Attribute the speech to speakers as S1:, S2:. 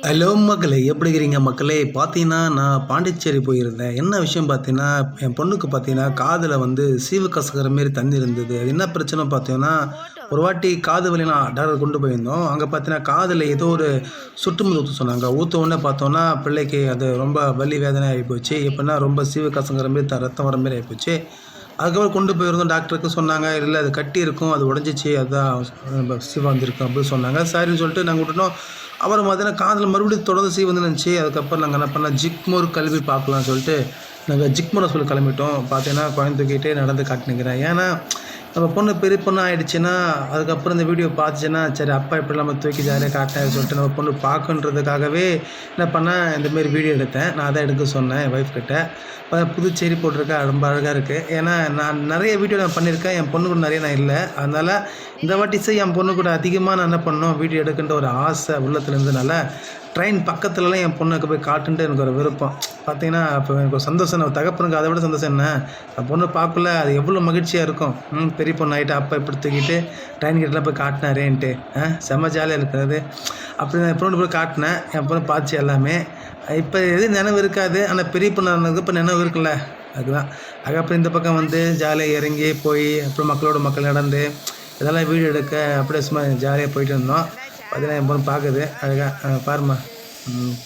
S1: Hello மக்களே. எப்படி இருக்கிறீங்க மக்களே? பார்த்தீங்கன்னா நான் பாண்டிச்சேரி போயிருந்தேன். என்ன விஷயம் பார்த்தீங்கன்னா என் பொண்ணுக்கு பார்த்தீங்கன்னா காதில் வந்து சீவு கசக்கிற மாரி தண்ணி இருந்தது. அது என்ன பிரச்சனை பார்த்தீங்கன்னா ஒரு வாட்டி காது வலி நான் டாக்டர் கொண்டு போயிருந்தோம். அங்கே பார்த்தீங்கன்னா காதில் ஏதோ ஒரு சுற்றுமருந்து ஊற்ற சொன்னாங்க. ஊற்ற உடனே பார்த்தோன்னா பிள்ளைக்கு அது ரொம்ப வலி வேதனை ஆகி போச்சு. எப்படின்னா ரொம்ப சீவு கசங்கிற மாரி த ரத்தம் வர மாரி ஆகிப்போச்சு அதுக்கப்புறம் கொண்டு போயிருந்தோம் டாக்டருக்கு சொன்னாங்க இல்லை அது கட்டி இருக்கும் அது உடஞ்சிச்சு அதுதான் சீவா வந்திருக்கும் அப்படின்னு சொன்னாங்க. சரின்னு சொல்லிட்டு நாங்கள் விட்டுட்டோம். அப்புறம் பார்த்தீங்கன்னா காதில் மறுபடியும் தொடர்ந்து செய்ய வந்து நினச்சி அதுக்கப்புறம் நாங்கள் என்ன பண்ணலாம் ஜிக்மோர் கல்வி பார்க்கலாம்னு சொல்லிட்டு நாங்கள் ஜிக்மோரை சொல்லி கிளம்பிட்டோம். பார்த்தீங்கன்னா குழந்தை நடந்து காட்டினுக்கிறேன். ஏன்னா நம்ம பொண்ணு பெரிய பொண்ணு ஆயிடுச்சுன்னா அதுக்கப்புறம் இந்த வீடியோ பார்த்துச்சுன்னா சரி அப்பா இப்படி நம்ம தூக்கி ஜாலியாக காட்டேன் சொல்லிட்டு நம்ம பொண்ணு பார்க்குன்றதுக்காகவே என்ன பண்ணேன் இந்தமாரி வீடியோ எடுத்தேன். நான் அதான் எடுக்க சொன்னேன் என் ஒய்ஃப் கிட்ட புது புதுச்சேரி போட்டிருக்கா ரொம்ப அழகாக இருக்குது ஏன்னா நான் நிறைய வீடியோ நான் பண்ணியிருக்கேன். என் பொண்ணு கூட நிறைய நான் இல்லை. அதனால் இந்த வாட்டி செய்ய என் பொண்ணு கூட அதிகமாக நான் என்ன பண்ணோம் வீடியோ எடுக்கின்ற ஒரு ஆசை உள்ளத்துல இருந்ததுனால ட்ரெயின் பக்கத்துலலாம் என் பொண்ணுக்கு போய் காட்டுன்ட்டு எனக்கு ஒரு விருப்பம். பார்த்தீங்கன்னா அப்போ எனக்கு ஒரு சந்தோஷம். நம்ம தகப்பனுக்கு அதை விட சந்தோஷம் என்ன? என் பொண்ணு பார்க்கல. அது எவ்வளோ மகிழ்ச்சியாக இருக்கும். ம் பெரிய பொண்ணு ஆகிட்டு அப்பா இப்படி தூக்கிட்டு ட்ரெயின் கிட்டலாம் போய் காட்டினாரேன்ட்டு. ஆ செம்ம ஜாலியாக இருக்கிறது. அப்படி நான் பொண்ணு போய் காட்டினேன். என் பொண்ணு பார்த்து எல்லாமே. இப்போ எது நினைவு இருக்காது. ஆனால் பெரிய பொண்ணு இப்போ நினைவு இருக்குல்ல. அதுதான். அதுக்கப்புறம் இந்த பக்கம் வந்து ஜாலியாக இறங்கி போய் அப்புறம் மக்களோட மக்கள் நடந்து இதெல்லாம் வீடியோ எடுக்க அப்படியே சும்மா ஜாலியாக போயிட்டு இருந்தோம். பார்த்தீங்கன்னா என் பொண்ணு பார்க்குது. அழகாக பாருமா ம்.